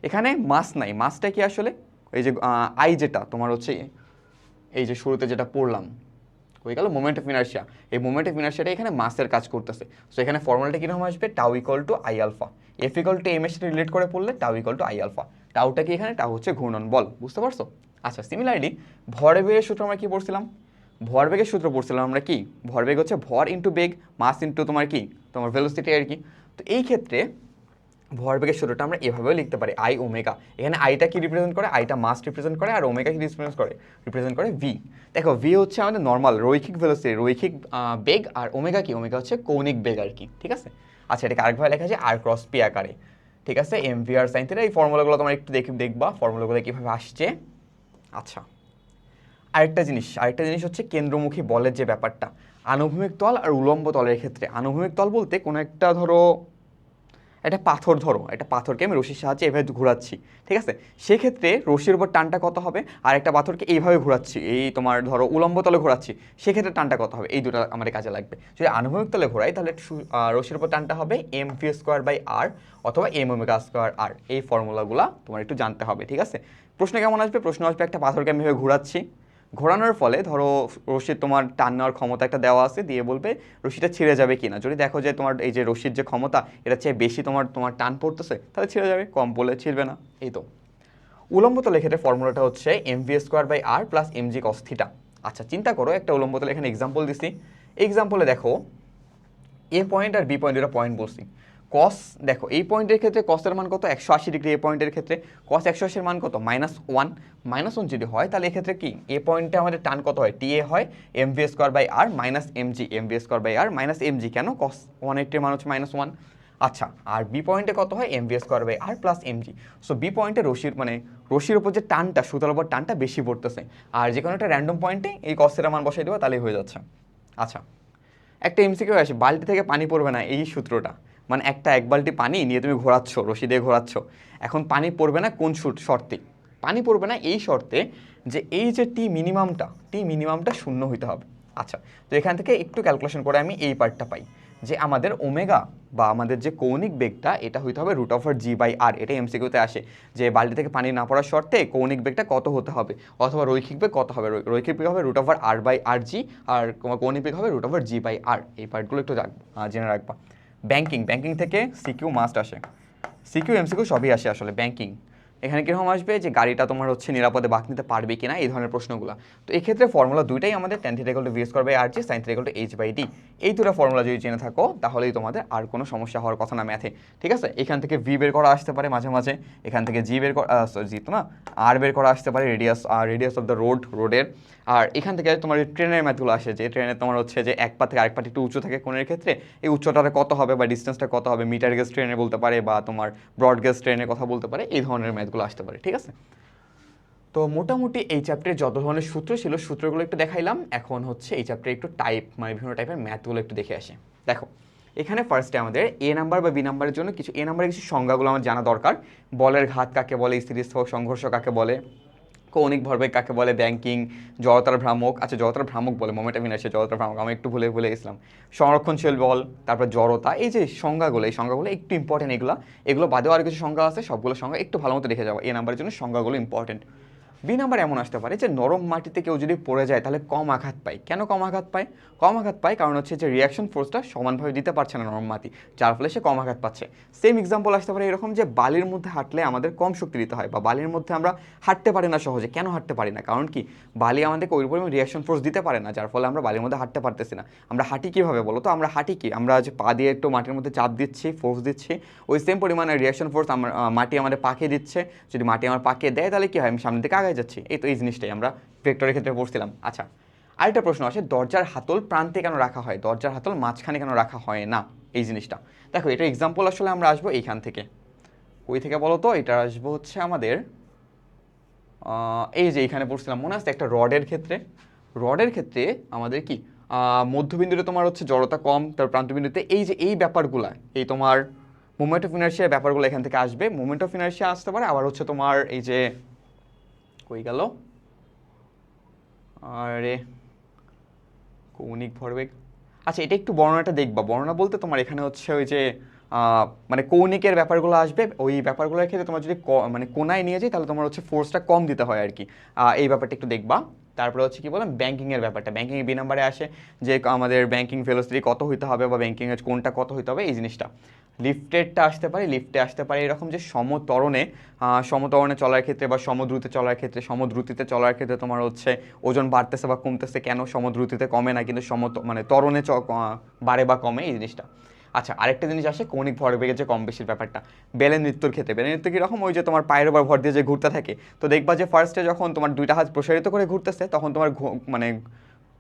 Speaker 1: এখানে মাস নাই মাসটা কি আসলে? এই যে আই যেটা, তোমার হচ্ছে এই যে শুরুতে যেটা পড়লাম। হয়ে গেল মোমেন্ট অফ ইনার্শিয়া এই মোমেন্ট অফ ইনার্শিয়াটা এখানে মাসের কাজ করতেছে। সো এখানে ফর্মুলাটা কীরকম আসবে? Tau equal to I alpha F equal to M এর সাথে রিলেট করে পড়লে tau equal to I alpha টাউটা কি এখানে? টাউ হচ্ছে ঘূর্ণন বল। বুঝতে পারছ? আচ্ছা সিমিলারলি ভরবেগের সূত্র আমরা কি পড়ছিলাম? ভরবেগের সূত্র পড়ছিলাম আমরা কি? ভরবেগ হচ্ছে ভর ইন্টু বেগ মাস ইন্টু তোমার কি? তোমার ভেলোসিটি আর কি? তো এই ক্ষেত্রে ভরবেগের সূত্রটা আমরা এভাবেও লিখতে পারি আই ওমেগা এখানে আইটা কি রিপ্রেজেন্ট করে? আইটা মাস রিপ্রেজেন্ট করে আর ওমেগা কি রিপ্রেজেন্ট করে? রিপ্রেজেন্ট করে ভি দেখো ভি হচ্ছে আমাদের নর্মাল রৈখিক ভেলোসিটি রৈখিক বেগ আর ওমেগা কি? ওমেগা হচ্ছে কৌণিক বেগ আর কি, ঠিক আছে? আচ্ছা এটাকে আরেকভাবে লেখা যায় আর ক্রস পি আকারে, ঠিক আছে? এম ভি আর সাইন এই ফর্মুলাগুলো তোমার একটু দেখে, দেখবা ফর্মুলাগুলো কীভাবে আসছে। আচ্ছা আরেকটা জিনিস আরেকটা জিনিস হচ্ছে কেন্দ্রমুখী বলের যে ব্যাপারটা, আনুভূমিক তল আর উলম্ব তলের ক্ষেত্রে। আনুভূমিক তল বলতে কোনো একটা, ধরো একটা পাথর ধরো, একটা পাথরকে আমি রশির সাহায্যে এভাবে ঘোরাচ্ছি, ঠিক আছে? সেক্ষেত্রে রশির উপর টানটা কত হবে? আর একটা পাথরকে এইভাবে ঘোরাচ্ছি, এই তোমার ধরো উলম্ব তলে ঘোরাচ্ছি, সেক্ষেত্রে টানটা কত হবে? এই দুটো আমাদের কাজে লাগবে। যদি আনুভূমিক তলে ঘোরাই, তাহলে রশির উপর টানটা হবে M V square by R অথবা এম ওমেগা স্কোয়ার আর এই ফর্মুলাগুলো তোমার একটু জানতে হবে, ঠিক আছে? প্রশ্ন কেমন আসবে? প্রশ্ন আসবে একটা পাথরকে আমি এভাবে ঘোরাচ্ছি ঘোরানোর ফলে ধরো রশির তোমার টান নেওয়ার ক্ষমতা একটা দেওয়া আছে, দিয়ে বলবে রশিটা ছিঁড়ে যাবে কি না যদি দেখো যে তোমার এই যে রশির যে ক্ষমতা এটা চেয়ে বেশি তোমার তোমার টান পড়তেছে, তাহলে ছিঁড়ে যাবে, কম বলে ছিঁড়বে না। এই তো। উলম্ব তলে ক্ষেত্রে ফর্মুলাটা হচ্ছে M V square by R plus M G cos theta আচ্ছা চিন্তা করো, একটা উলম্ব তলে এখানে এক্সাম্পল দিছি। এক্সাম্পলে দেখো এ পয়েন্ট আর বি পয়েন্ট এটা পয়েন্ট বলছি। কস দেখো, এই পয়েন্টের ক্ষেত্রে কসের মান কত? একশো আশি ডিগ্রি এ পয়েন্টের ক্ষেত্রে। কস একশো আশির মান কত? মাইনাস ওয়ান মাইনাস ওয়ান যদি হয়, তাহলে এক্ষেত্রে কি? এ পয়েন্টে আমাদের টান কত হয়? টি এ হয় M V square by R minus M G M V square by R minus M G কেন? কস ওয়ান এইটির মান হচ্ছে মাইনাস ওয়ান আচ্ছা আর বি পয়েন্টে কত হয়? M V square by R plus M G so B পয়েন্টে রশির মানে রশির উপর যে টানটা, সুতার উপর টানটা বেশি পড়তেছে। আর যে কোনো একটা র্যান্ডম পয়েন্টে এই কসের মান বসাই দেবো, তাহলেই হয়ে যাচ্ছে। আচ্ছা একটা এমসিকিউ আসে, বালতি থেকে পানি পড়বে না, এই সূত্রটা। মানে একটা এক বালতি পানি নিয়ে তুমি ঘোরাচ্ছ, রশি দিয়ে ঘোরাচ্ছ। এখন পানি পড়বে না কোন শুট শর্তে? পানি পড়বে না এই শর্তে যে এই যে টি মিনিমামটা টি মিনিমামটা শূন্য হইতে হবে। আচ্ছা তো এখান থেকে একটু ক্যালকুলেশন করে আমি এই পার্টটা পাই। যে আমাদের ওমেগা বা আমাদের যে কৌণিক বেগটা, এটা হইতে হবে root over G by R এটা এমসিকিউতে আসে। যে বালতি থেকে পানি না পড়ার শর্তে কৌণিক বেগটা কত হতে হবে? অথবা রৈখিক বেগ কত হবে? রৈখিক বেগ হবে root over R by R G আর কৌণিক বেগ হবে root over G by R এই পার্টগুলো একটু রাখব জেনে রাখবা। ব্যাংকিং ব্যাংকিং থেকে সিকিউ মাস্ট আসে। সিকিউ এমসিকিউ সবই আসে আসলে ব্যাংকিং এখানে কীরকম আসবে যে গাড়িটা তোমার হচ্ছে নিরাপদে বাক নিতে পারবে কিনা এই ধরনের প্রশ্নগুলো। তো এই ক্ষেত্রে ফর্মুলা দুইটাই আমাদের টেন থিটা টু ভিএস করবে আর G sine theta to H by D এই দুটো ফর্মুলা যদি জেনে থাকো, তাহলেই তোমাদের আর কোনো সমস্যা হওয়ার কথা না ম্যাথে ঠিক আছে? এখান থেকে ভি বের করা আসতে পারে মাঝে মাঝে। এখান থেকে জি বের করা জি তো না? আর বের করা আসতে পারে রেডিয়াস আর রেডিয়াস অফ দ্য রোড রোডের আর এখান থেকে তোমার ট্রেনের ম্যাথগুলো আসে, যে ট্রেনে তোমার হচ্ছে যে এক পা থেকে আরেক পাটি একটু উঁচু থাকে কোনের ক্ষেত্রে, এই উচ্চতাটা কত হবে বা ডিস্টেন্সটা কত হবে মিটার গেজ ট্রেনে বলতে পারে বা তোমার ব্রড গেজ ট্রেনের কথা বলতে পারে, এই ধরনের ম্যাথগুলো আসতে পারে, ঠিক আছে? তো মোটামুটি এই চ্যাপ্টারে যত ধরনের সূত্র ছিল, সূত্রগুলো একটু দেখাইলাম। এখন হচ্ছে এই চ্যাপ্টারে একটু টাইপ মানে বিভিন্ন টাইপের ম্যাথগুলো একটু দেখে আসি। দেখো, এখানে ফার্স্টে আমাদের এ নাম্বার বা বি নাম্বারের জন্য কিছু এ নাম্বারের কিছু সংজ্ঞাগুলো আমার জানা দরকার। বলের ঘাত কাকে বলে স্থিতিস্থ সংঘর্ষ কাকে বলে? কৌণিক ভরবেগ কাকে বলে? ব্যাংকিং, জড়তার ভ্রামক। আচ্ছা জড়তার ভ্রামক বলে মোমেন্ট ইনার্সিয়া জড়তার ভ্রামক। আমি একটু ভুলে ভুলে গেছিলাম। সংরক্ষণশীল বল, তারপর জড়তা, এই যে সংজ্ঞাগুলো, এই সংজ্ঞাগুলো একটু ইম্পর্টেন্ট এগুলো। এগুলো বাদেও আর কিছু সংজ্ঞা আছে, সবগুলো সংজ্ঞা একটু ভালো মতো রেখে যাব। এই নাম্বারের জন্য সংজ্ঞাগুলো ইম্পর্টেন্ট বি নাম্বার এমন আসতে পারে যে নরম মাটিতে কেউ যদি পড়ে যায়, তাহলে কম আঘাত পায়। কেন কম আঘাত পায়? কম আঘাত পায় কারণ হচ্ছে যে রিয়াকশন ফোর্সটা সমানভাবে দিতে পারছে না নরম মাটি, যার ফলে সে কম আঘাত পাচ্ছে। সেম এক্সাম্পল আসতে পারে এরকম যে বালির মধ্যে হাঁটলে আমাদের কম শক্তি দিতে হয় বা বালির মধ্যে আমরা হাঁটতে পারি না সহজে। কেন হাঁটতে পারি না? কারণ কি? বালি আমাদেরকে ওই পরিমাণ রিয়াকশন ফোর্স দিতে পারে না, যার ফলে আমরা বালির মধ্যে হাঁটতে পারতেছি না। আমরা হাঁটি কীভাবে বলো তো? আমরা হাঁটি কি? আমরা যে পা দিয়ে একটু মাটির মধ্যে চাপ দিচ্ছি ফোর্স দিচ্ছি, ওই সেম পরিমাণে রিয়াকশন ফোর্স আমরা মাটি আমাদের পাকে দিচ্ছে। যদি মাটি আমার পাকে দেয়, তাহলে কী হয়? আমি সামনের দিকে আগে যাচ্ছি? এই তো এই জিনিসটাই আমরা ভেক্টরের ক্ষেত্রে পড়ছিলাম। আচ্ছা আরেকটা প্রশ্ন আসে, দরজার হাতল প্রান্তে কেন রাখা হয়? দরজার হাতল মাঝখানে কেন রাখা হয় না? এই জিনিসটা। দেখো, এটা এক্সাম্পল আসলে আমরা আসব এইখান থেকে। ওই থেকে বলো তো? এটা আসব হচ্ছে আমাদের এই যে এখানে পড়ছিলাম, মনে আছে একটা রডের ক্ষেত্রে? রডের ক্ষেত্রে আমাদের কি? মধ্যবিন্দুতে তোমার হচ্ছে জড়তা কম তার প্রান্তবিন্দুতে এই যে এই ব্যাপারগুলা, এই তোমার মুভমেন্ট অফ ইনার্শিয়ার ব্যাপারগুলো এখান থেকে আসবে। মুভমেন্ট অফ ইনার্শিয়া আসতে পারে, আবার হচ্ছে তোমার এই যে কই গেল? আরে, কৌণিক ভরবেগ। আচ্ছা এটা একটু বর্ণনাটা দেখবা। বর্ণনা বলতে তোমার এখানে হচ্ছে ওই যে মানে কৌণিকের ব্যাপারগুলো আসবে। ওই ব্যাপারগুলোর ক্ষেত্রে তোমার যদি মানে কোনায় নিয়ে যাই, তাহলে তোমার হচ্ছে ফোর্সটা কম দিতে হয় আর কি এই ব্যাপারটা একটু দেখবা। তারপরে হচ্ছে কি বললাম ব্যাঙ্কিংয়ের ব্যাপারটা। ব্যাঙ্কিং বি নাম্বারে আসে যে, আমাদের ব্যাঙ্কিং ভেলোসিটি কত হইতে হবে বা ব্যাঙ্কিংয়ের কোনটা কত হইতে হবে, এই জিনিসটা। লিফটেডটা আসতে পারে লিফটে আসতে পারে এরকম যে সমতরণে সমতরণে চলার ক্ষেত্রে বা সমদ্রুতে চলার ক্ষেত্রে, সমদ্রুতিতে চলার ক্ষেত্রে তোমার হচ্ছে ওজন বাড়তেছে বা কমতেছে, কেন সমদ্রুতিতে কমে না, কিন্তু সমত মানে তরণে বাড়ে বা কমে, এই জিনিসটা। আচ্ছা আরেকটা জিনিস আসে, কৌণিক ভরবেগের যে কম বেশির ব্যাপারটা। বেলে নৃত্যর ক্ষেত্রে বেলে নৃত্য কীরকম? ওই যে তোমার পায়ের উপর ভর দিয়ে যে ঘুরতে থাকে, তো দেখবা যে ফার্স্টে যখন তোমার দুইটা হাত প্রসারিত করে ঘুরতেছে, তখন তোমার মানে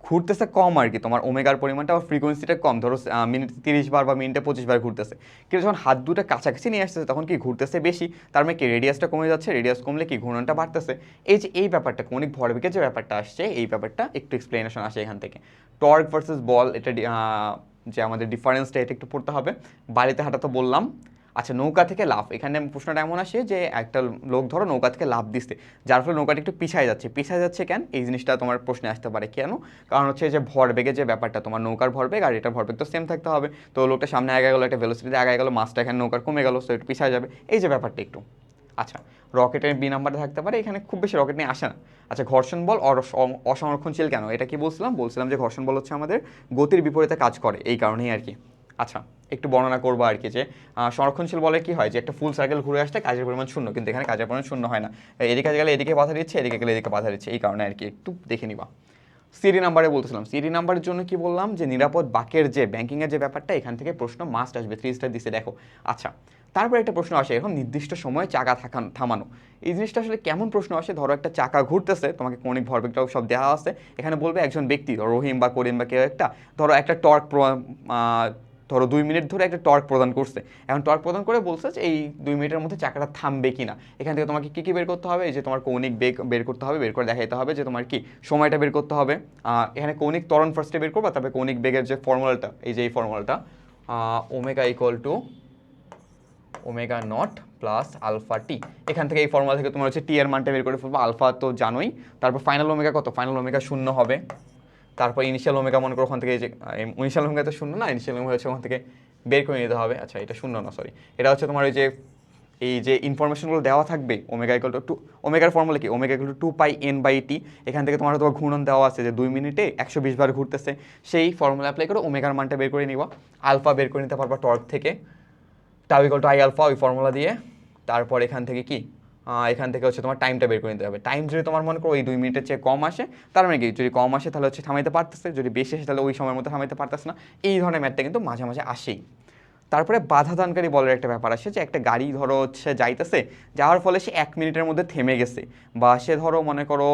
Speaker 1: ঘুরতেছে কম আর কি, তোমার ওমেগার পরিমাণটা বা ফ্রিকোয়েন্সিটা কম। ধরো মিনিট তিরিশ বার বা মিনিটে পঁচিশ বার ঘুরতেছে। কিন্তু যখন হাত দুটো কাছাকাছি নিয়ে আসতেছে, তখন কি ঘুরতেছে বেশি? তার মানে কি রেডিয়াসটা কমে যাচ্ছে রেডিয়াস কমলে কি ঘূর্ণনটা বাড়তেছে? এই যে, এই ব্যাপারটা, কৌণিক ভরবেগের যে ব্যাপারটা আসছে, এই ব্যাপারটা একটু এক্সপ্লেনেশন আসে এখান থেকে। টর্ক ভার্সেস বল, এটা যে আমাদের ডিফারেন্সটা এটা একটু পড়তে হবে। বাড়িতে হাঁটা তো বললাম। আচ্ছা নৌকা থেকে লাভ এখানে প্রশ্নটা এমন আসে যে একটা লোক ধরো নৌকা থেকে লাভ দিচ্ছে। যার ফলে নৌকাটা একটু পিছায় যাচ্ছে। পিছায় যাচ্ছে কেন? এই জিনিসটা তোমার প্রশ্নে আসতে পারে। কেন? কারণ হচ্ছে যে ভরবেগের যে ব্যাপারটা, তোমার নৌকার ভরবেগ আর এটার ভরবেগ তো সেম থাকতে হবে। তো লোকটা সামনে আগে গেলো, একটা ভেলোসিটিতে আগে গেলো মাছটা এখানে নৌকার কমে গেলো সো একটু পিছায় যাবে। এই যে ব্যাপারটা একটু। আচ্ছা রকেটের বি নাম্বারে থাকতে পারে, এখানে খুব বেশি রকেট নিয়ে আসে না। আচ্ছা ঘর্ষণ বল অসংরক্ষণশীল কেন? এটা কি বলছিলাম? বলছিলাম যে ঘর্ষণ বল হচ্ছে আমাদের গতির বিপরীতে কাজ করে, এই কারণেই আর কি। আচ্ছা একটু বর্ণনা করব আর কি যে সংরক্ষণশীল বলে কি হয়? যে একটা ফুল সার্কেল ঘুরে আসতে কাজের পরিমাণ শূন্য, কিন্তু এখানে কাজের পরিমাণ শূন্য হয় না। এদিকে গেলে এদিকে বাধা দিচ্ছে, এদিকে গেলে এদিকে বাধা দিচ্ছে, এই কারণে আর কি, একটু দেখে নিবা। সিডি নাম্বারে বলতেছিলাম। সিডি নাম্বারের জন্য কি বললাম? যে নিরাপদ বাকের যে ব্যাংকিংয়ের যে ব্যাপারটা, এখান থেকে প্রশ্ন মাস্ট আসবে থ্রি স্টার দিছে, দেখো। আচ্ছা তারপর একটা প্রশ্ন আসে এখন নির্দিষ্ট সময়ে চাকা থাকান থামানো। এই জিনিসটা আসলে কেমন প্রশ্ন আসে? ধরো একটা চাকা ঘুরতেছে, তোমাকে কৌণিক ভরবেগটাও সব দেওয়া আছে। এখানে বলবে একজন ব্যক্তি, ধরো রহিম বা করিম বা কেউ একটা, ধরো একটা টর্ক ধরো দুই মিনিট ধরে একটা টর্ক প্রদান করছে। এখন টর্ক প্রদান করে বলছে যে এই দুই মিনিটের মধ্যে চাকাটা থামবে কি না এখান থেকে তোমাকে কী কী বের করতে হবে? যে তোমার কৌণিক বেগ বের করতে হবে, বের করে দেখাইতে হবে যে তোমার কি সময়টা বের করতে হবে। এখানে কৌণিক ত্বরণ ফার্স্টে বের করবা, তারপরে কৌণিক বেগের যে ফর্মুলাটা এই যে এই ফর্মুলাটা omega equal to omega naught plus alpha T. এখান থেকে এই ফর্মুলা থেকে তোমার হচ্ছে টি এর মানটা বের করে ফেলব, আলফা তো জানোই। তারপর ফাইনাল ওমেগা কত? ফাইনাল ওমেগা শূন্য হবে। তারপর ইনিশিয়াল ওমেগা মনে করো ওখান থেকে যে ইনিশিয়াল ওমেগা তো শূন্য না ইনিশিয়াল ওমেগা হচ্ছে ওখান থেকে বের করে নিতে হবে। আচ্ছা এটা শূন্য না সরি এটা হচ্ছে তোমার ওই যে, এই যে ইনফরমেশনগুলো দেওয়া থাকবে, ওমেগা ইকুয়াল টু ওমেগার ফর্মুলা কি? Omega equal to two pi N by T এখান থেকে তোমার তোমার ঘূর্ণন দেওয়া আছে যে দুই মিনিটে একশো বিশ বার ঘুরতেছে। সেই ফর্মুলা অ্যাপ্লাই করে ওমেগার মানটা বের করে নিবা। আলফা বের করে নিতে পারবা টর্ক থেকে। Tau equal to I alpha ওই ফর্মুলা দিয়ে। তারপর এখান থেকে কি? এখান থেকে হচ্ছে তোমার টাইমটা বের করে নিতে হবে। টাইম যদি তোমার মনে করো ওই দুই মিনিটের চেয়ে কম আসে, তার মানে কি? যদি কম আসে তাহলে হচ্ছে থামাইতে পারতেছে। যদি বেশি আসে তাহলে ওই সময়ের মধ্যে থামাইতে পারতেছে না। এই ধরনের ম্যাথটা কিন্তু মাঝে মাঝে আসেই। তারপরে বাধা দানকারী বলের একটা ব্যাপার আসে যে, একটা গাড়ি ধরো হচ্ছে যাইতেছে, যাওয়ার ফলে সে এক মিনিটের মধ্যে থেমে গেছে। বা সে ধরো মনে করো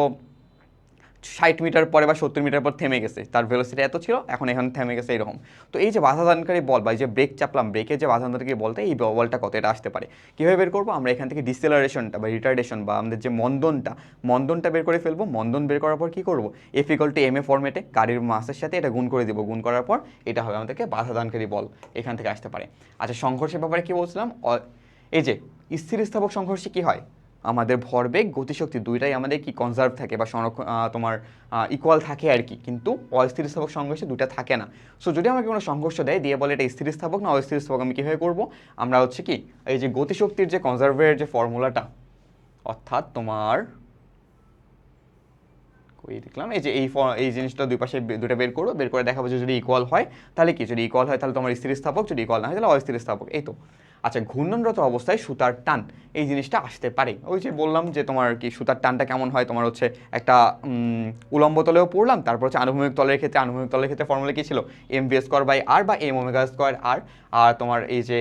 Speaker 1: ষাট মিটার পরে বা সত্তর মিটার পর থেমে গেছে। তার ভেলোসিটি এত ছিল, এখন এখানে থেমে গেছে এরকম। তো এই যে বাধাদানকারী বল বা এই যে ব্রেক চাপলাম ব্রেকের যে বাধাদানকারী বলতে এই বলটা কত এটা আসতে পারে? কীভাবে বের করব? আমরা এখান থেকে ডিসেলারেশনটা বা রিটার্ডেশন বা আমাদের যে মন্দনটা মন্দনটা বের করে ফেলব। মন্দন বের করার পর কী করব? F equal to M A ফর্মেটে গাড়ির মাসের সাথে এটা গুণ করে দেবো। গুণ করার পর এটা হবে আমাদেরকে বাধাদানকারী বল এখান থেকে আসতে পারে। আচ্ছা সংঘর্ষের ব্যাপারে কী বলছিলাম? এই যে স্থিরস্থাপক সংঘর্ষে কী হয়? আমাদের ভরবেগ, গতিশক্তি দুইটাই আমাদের কি কনজার্ভ থাকে বা সংরক্ষণ তোমার ইকুয়াল থাকে আর কি। কিন্তু অস্থিরস্থাপক সংঘর্ষে দুইটা থাকে না। সো যদি আমাকে কোনো সংঘর্ষ দেয়, দিয়ে বলে এটা স্থিরস্থাপক না অস্থিরস্থাপক আমি কীভাবে করব? আমরা হচ্ছে কি, এই যে গতিশক্তির যে কনজার্ভের যে ফর্মুলাটা অর্থাৎ তোমার, কই দেখলাম, এই যে এই এই জিনিসটা দুই পাশে দুটো বের করো, বের করে দেখাবো যে যদি ইকুয়াল হয়, তাহলে কি? যদি ইকুয়াল হয়, তাহলে তোমার স্থিরস্থাপক যদি ইকুয়াল না হয়, তাহলে অস্থিরস্থাপক এই তো। আচ্ছা ঘূর্ণনরত অবস্থায় সুতার টান, এই জিনিসটা আসতে পারে। ওই যে বললাম যে তোমার কি সুতার টানটা কেমন হয়, তোমার হচ্ছে একটা উলম্ব তলেও পড়লাম, তারপর হচ্ছে আনুভূমিক তলের ক্ষেত্রে, আনুভূমিক তলের ক্ষেত্রে ফর্মুলা কি ছিল? M V square by R বা এম ওমেগা স্কোয়ার আর আর তোমার এই যে,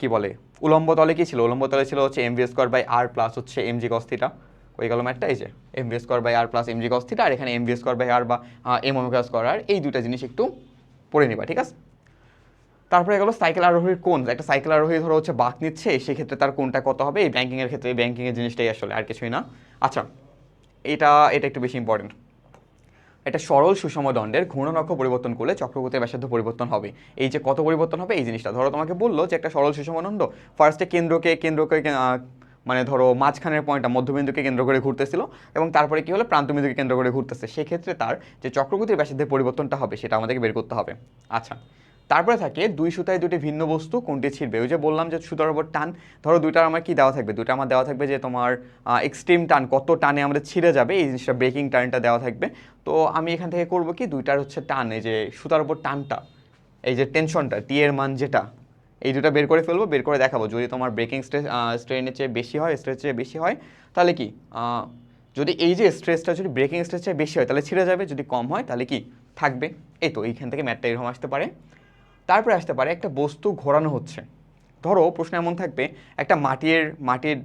Speaker 1: কি বলে, উলম্ব তলে কি ছিল? উলম্ব তলে ছিল হচ্ছে M V square by R plus হচ্ছে এম জি কস্থিটা ওই গেল ম্যাটটা এই যে M V square by R plus M G cos theta আর এখানে M V square by R বা এম ওমেগা স্কোয়ার আর এই দুইটা জিনিস একটু পড়ে নিবা, ঠিক আছে? তারপরে গেলো সাইকেল আরোহীর কোন? একটা সাইকেল আরোহী ধরো হচ্ছে বাঁক নিচ্ছে, সেক্ষেত্রে তার কোনটা কত হবে? এই ব্যাঙ্কিংয়ের ক্ষেত্রে এই ব্যাঙ্কিংয়ের জিনিসটাই আসলে আর কিছুই না। আচ্ছা এটা এটা একটু বেশি ইম্পর্টেন্ট একটা সরল সুষম দণ্ডের ঘূর্ণনক্ষ পরিবর্তন করলে চক্রগতির ব্যাসার্ধ পরিবর্তন হবে। এই যে কত পরিবর্তন হবে? এই জিনিসটা। ধরো তোমাকে বলল যে একটা সরল সুষম দণ্ড ফার্স্টে কেন্দ্রকে কেন্দ্রকে মানে ধরো মাঝখানের পয়েন্টটা, মধ্যবিন্দুকে কেন্দ্র করে ঘুরতেছিল এবং তারপরে কি হলো? প্রান্তবিন্দুকে কেন্দ্র করে ঘুরতেছে। সেক্ষেত্রে তার যে চক্রগতির ব্যাসার্ধের পরিবর্তনটা হবে, সেটা আমাদেরকে বের করতে হবে। আচ্ছা তারপরে থাকে দুই সুতায় দুটি ভিন্ন বস্তু, কোনটি ছিঁড়বে? ওই যে বললাম যে সুতার উপর টান, ধরো দুইটার আমার কি দেওয়া থাকবে? দুইটা আমার দেওয়া থাকবে যে তোমার এক্সট্রিম টান, কত টানে আমাদের ছিঁড়ে যাবে, এই জিনিসটা ব্রেকিং টানটা দেওয়া থাকবে। তো আমি এখান থেকে করব কি, দুইটার হচ্ছে টান, এই যে সুতার উপর টানটা, এই যে টেনশনটা টি এর মান যেটা, এই দুটো বের করে ফেলব, বের করে দেখাবো। যদি তোমার ব্রেকিং স্ট্রেস স্ট্রেনের চেয়ে বেশি হয় স্ট্রেস চেয়ে বেশি হয়, তাহলে কি যদি এই যে স্ট্রেসটা যদি ব্রেকিং স্ট্রেস চেয়ে বেশি হয়, তাহলে ছিঁড়ে যাবে, যদি কম হয়, তাহলে কি, থাকবে। এই তো, এইখান থেকে ম্যাটটা এরকম আসতে পারে। তারপরে আসতে পারে একটা বস্তু ঘোরানো হচ্ছে। ধরো প্রশ্ন এমন থাকবে, একটা মাটির মাটির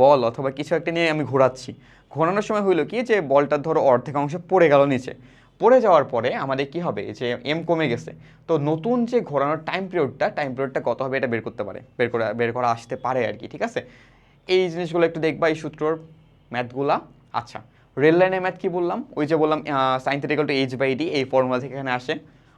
Speaker 1: বল অথবা কিছু একটা নিয়ে আমি ঘোরাচ্ছি। ঘোরানোর সময় হইল কি যে বলটা ধরো অর্ধেক অংশে পড়ে গেল নিচে। পড়ে যাওয়ার পরে আমাদের কি হবে? যে এম কমে গেছে। তো নতুন যে ঘোরানোর টাইম পিরিয়ডটা টাইম পিরিয়ডটা কত হবে এটা বের করতে পারে। বের করা বের করা আসতে পারে আর কি, ঠিক আছে? এই জিনিসগুলো একটু দেখবা এই সূত্রর ম্যাথগুলা আচ্ছা রেল লাইনের ম্যাথ কি বললাম? ওই যে বললাম sine theta equal to H by D এই ফর্মুলা থেকে এখানে আসে।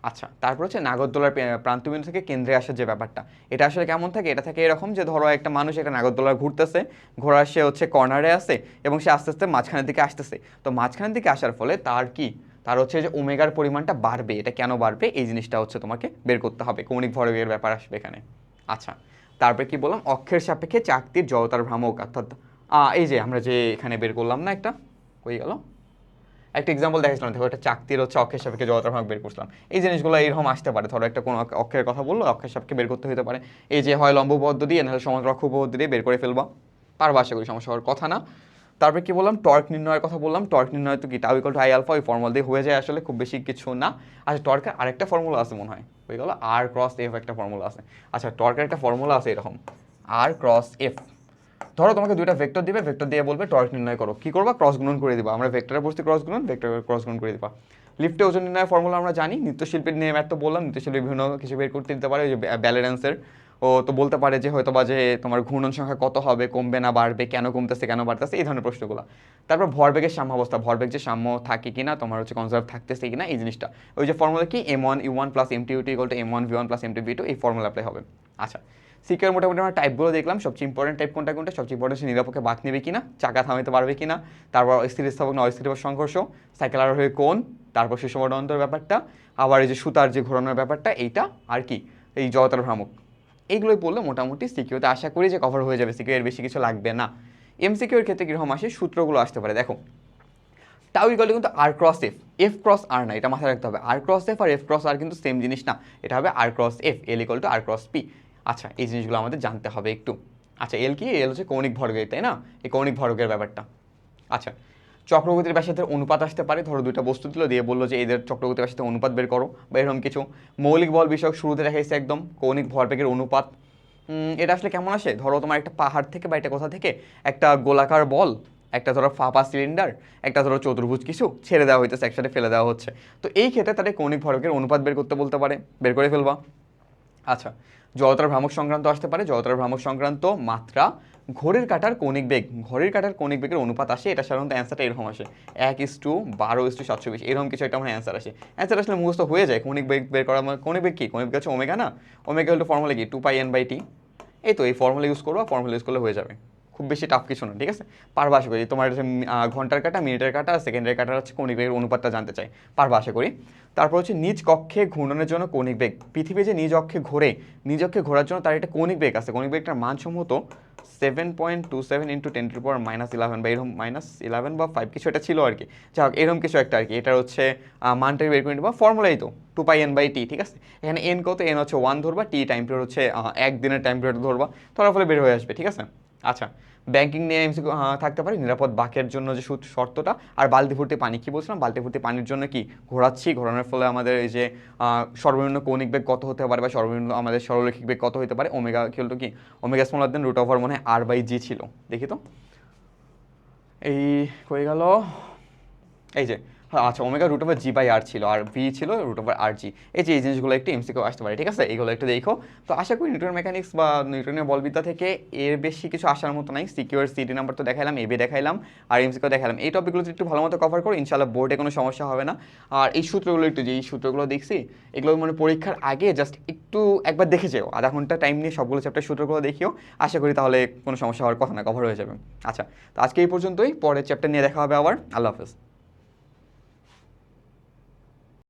Speaker 1: আচ্ছা তারপর হচ্ছে নাগরদোলার প্রান্তবিন্দু থেকে কেন্দ্রে আসার যে ব্যাপারটা, এটা আসলে কেমন থাকে? এটা থাকে এরকম যে ধরো একটা মানুষ একটা নাগরদোলা ঘুরতেছে, ঘোরার সে হচ্ছে কর্নারে আছে এবং সে আস্তে আস্তে মাঝখানের দিকে আসতেছে। তো মাঝখানের দিকে আসার ফলে তার কি? তার হচ্ছে যে ওমেগার পরিমাণটা বাড়বে। এটা কেন বাড়বে? এই জিনিসটা হচ্ছে তোমাকে বের করতে হবে। কৌণিক ভরবেগের ব্যাপার আসবে এখানে। আচ্ছা তারপরে কি বললাম? অক্ষের সাপেক্ষে চাকতির জড়তার ভ্রামক, অর্থাৎ এই যে আমরা যে এখানে বের করলাম না একটা, কই গেল? একটা এক্সাম্পল দেখাইছিলাম, দেখো একটা চাকতির হচ্ছে অক্ষের সাপেক্ষে জড়তার ভাগ বের করছিলাম। এই জিনিসগুলো এরকম আসতে পারে। ধরো একটা কোনো অক্ষ- অক্ষের কথা বলল অক্ষের সাপেক্ষে বের করতে হতে পারে। এই যে হয় লম্ব পদ্ধতি দিয়ে, নাহলে সমান্তর অক্ষ পদ্ধতি দিয়ে বের করে ফেলবা। পারবা আশা করি, সমস্যা হওয়ার কথা না। তারপরে কি বললাম? টর্ক নির্ণয়ের কথা বললাম। টর্ক নির্ণয় তো কি? Tau equal to I alpha ওই ফর্মুলা দিয়ে হয়ে যায় আসলে, খুব বেশি কিছু না। আচ্ছা টর্কের আরেকটা ফর্মুলা আছে মনে হয়। হয়ে গেল? আর ক্রস এফ একটা ফর্মুলা আছে। আচ্ছা টর্কের একটা ফর্মুলা আছে এরকম। আর ক্রস এফ ধরো তোমাকে দুইটা ভেক্টর দিবে ভেক্টর দিয়ে বলবে টর্ক নির্ণয় করো। কি করবা? ক্রস গুণন করে দিবা। আমরা ভেক্টরে বসছি ক্রস গুণন ভেক্টর ক্রস গুণন করে দিবা। লিফটে ওজন নির্ণয়ের ফর্মুলা আমরা জানি। নৃত্যশিল্পীর নিয়ে ম্যাথ তো বললাম, নৃত্যশিল্পী বিভিন্ন কিছু বের করতে দিতে পারে, ওই যে ব্যালেন্সের ও তো বলতে পারে যে হয়তো বা যে তোমার ঘূর্ণন সংখ্যা কত হবে, কমবে না বাড়বে, কেন কমতেছে, কেন বাড়তেছে, এই ধরনের প্রশ্নগুলো। তারপর ভরবেগের সাম্যাবস্থা ভরবেগ যে সাম্য থাকে কিনা, তোমার হচ্ছে কনজার্ভ থাকতেছে কিনা, এই জিনিসটা। ওই যে ফর্মুলা কি? M one U one plus M T U T equal to M one V one plus M T V two এই ফর্মুলা অ্যাপ্লাই হবে। আচ্ছা। সিকিউর মোটামুটি আমরা টাইপগুলো দেখলাম, সবচেয়ে ইম্পর্টেন্ট টাইপ কোনটা কোনটা, সবচেয়ে ইম্পর্টেন্ট সে নিরাপক্ষে বাঁক নেবে কিনা, চাকা থামাতে পারবে কিনা, তারপর স্থিতিস্থাপক না অস্থির সংঘর্ষ সাইকেলার হয়ে কোন, তারপর সুষম অন্তর ব্যাপারটা, আবার এই যে সুতার যে ঘোরানোর ব্যাপারটা, এইটা আর কি, এই জগতার ভ্রামক। এইগুলোই পড়লে মোটামুটি সিকিউতে আশা করি যে কভার হয়ে যাবে সিকিউ এর বেশি কিছু লাগবে না। এমসিকিউর ক্ষেত্রে কীরকম আসে, সূত্রগুলো আসতে পারে, দেখো। টাউ ইকুয়াল কিন্তু R cross F F cross R না, এটা মাথায় রাখতে হবে। আর ক্রস এফ আর এফ ক্রস আর কিন্তু সেম জিনিস না, এটা হবে R cross F L equal to R cross P আচ্ছা এই জিনিসগুলো আমাদের জানতে হবে একটু। আচ্ছা এল কি? এল হচ্ছে কৌণিক ভরবেগ, তাই না? এই কৌণিক ভরবেগের ব্যাপারটা। আচ্ছা চক্রগতির ব্যাসার্ধের অনুপাত আসতে পারে। ধরো দুইটা বস্তু দিল, দিয়ে বলল যে এদের চক্রগতির ব্যাসার্ধের অনুপাত বের করো, বা এরকম কিছু। মৌলিক বল বিষয়ক শুরুতে দেখাইছে একদম কৌণিক ভরবেগের অনুপাত। এটা আসলে কেমন আসে? ধরো তোমার একটা পাহাড় থেকে বা একটা কোথা থেকে একটা গোলাকার বল, একটা ধরো ফাঁপা সিলিন্ডার, একটা ধরো চতুর্ভুজ কিছু ছেড়ে দেওয়া হইতেছে, একসাথে ফেলে দেওয়া হচ্ছে। তো এই ক্ষেত্রে তাদের কৌণিক ভরবেগের অনুপাত বের করতে বলতে পারে। বের করে ফেলবা। আচ্ছা জড়তার ভ্রামক সংক্রান্ত আসতে পারে। জড়তার ভ্রামক সংক্রান্ত মাত্রা ঘড়ির কাটার কৌণিক বেগ ঘড়ির কাটার কৌণিক বেগের অনুপাত আসে। এটা সাধারণত অ্যান্সারটা এরকম আসে। এক ইস টু বারো ইস টু সাতশো বিশ, এরকম কিছু একটা আমার অ্যান্সার আসে। অ্যান্সার আসলে মুখস্থ হয়ে যায়। কৌণিক বেগ বের করা মানে কৌণিক বেগ কি? কৌণিক বেগ হচ্ছে ওমেগা না? ওমেগা হলো ফর্মুলা কি? Two pi N by T এই তো, এই ফর্মুলা ইউজ করব ফর্মুলা ইউজ করলে হয়ে যাবে। খুব বেশি টাফ কিছু না ঠিক আছে? পারবা আশা করি। তোমার ঘণ্টার কাটা মিনিটের কাটা সেকেন্ডের কাটা হচ্ছে কৌণিক বেগের অনুপাতটা জানতে চাই। পারবা আশা করি? তারপর হচ্ছে নিজ কক্ষে ঘূর্ণনের জন্য কৌণিক বেগ। পৃথিবী যে নিজ অক্ষে ঘোরে নিজ অক্ষে ঘোরার জন্য তার একটা কৌণিক বেগ আছে। কৌণিক বেগটার মান সম্ভবত seven point two seven into ten to power minus eleven বা এরকম মাইনাস ইলেভেন বা ফাইভ কিছু একটা ছিল আর কি। যাই হোক এরকম কিছু একটা আর কি। এটা হচ্ছে আহ, মানটা বের করে বা ফর্মুলাই তো two pi N by T ঠিক আছে? এখানে এন কত? এন হচ্ছে ওয়ান ধরবা টি টাইম পিরিয়ড হচ্ছে এক দিনের টাইম পিরিয়ড ধরবা। ধরার ফলে বের হয়ে আসবে ঠিক আছে? আচ্ছা ব্যাংকিং নিয়ে এমসিকিউ থাকতে পারে। নিরাপদ বাকের জন্য যে শর্তটা। আর বালতি ভর্তি পানি কি বলছিলাম? বালতি ভর্তি পানির জন্য কি ঘোরাচ্ছি? ঘোরানোর ফলে আমাদের এই যে সর্বনিম্ন কৌণিক বেগ কত হতে পারে বা সর্বনিম্ন আমাদের সরলরৈখিক বেগ কত হতে পারে? ওমেগা হলো কি? Omega smaller than root over মনে আর বাই জি ছিল। দেখি তো। এই হয়ে গেল। এই যে আচ্ছা omega root over G by R ছিল, আর ভি ছিল রুট ওভার আর জি এই যে এই জিনিসগুলো একটু এমসিকিউ আসতে পারে, ঠিক আছে? এগুলো একটু দেখো। তো আশা করি নিউটন মেকানিক্স বা নিউটনের বলবিদ্যা থেকে এর বেশি কিছু আসার মতো নাই। সিকিউর সিডি নাম্বার তো দেখাইলাম এবি দেখাইলাম, আর এমসিকিউ দেখাইলাম। এই টপিকগুলো একটু ভালো মতো কভার করো ইনশাল্লাহ বোর্ডে কোনো সমস্যা হবে না। আর এই সূত্রগুলো একটু যে এই সূত্রগুলো দেখছি, এগুলো মানে পরীক্ষার আগে জাস্ট একটু একবার দেখে যেও। আধা ঘণ্টা টাইম নিয়ে সবগুলো চ্যাপ্টার সূত্রগুলো দেখিও। আশা করি তাহলে কোনো সমস্যা হওয়ার কথা না কভার হয়ে যাবে। আচ্ছা তো আজকে এই পর্যন্তই, পরের চ্যাপ্টার নিয়ে দেখা হবে আবার। আল্লাহ হাফেজ।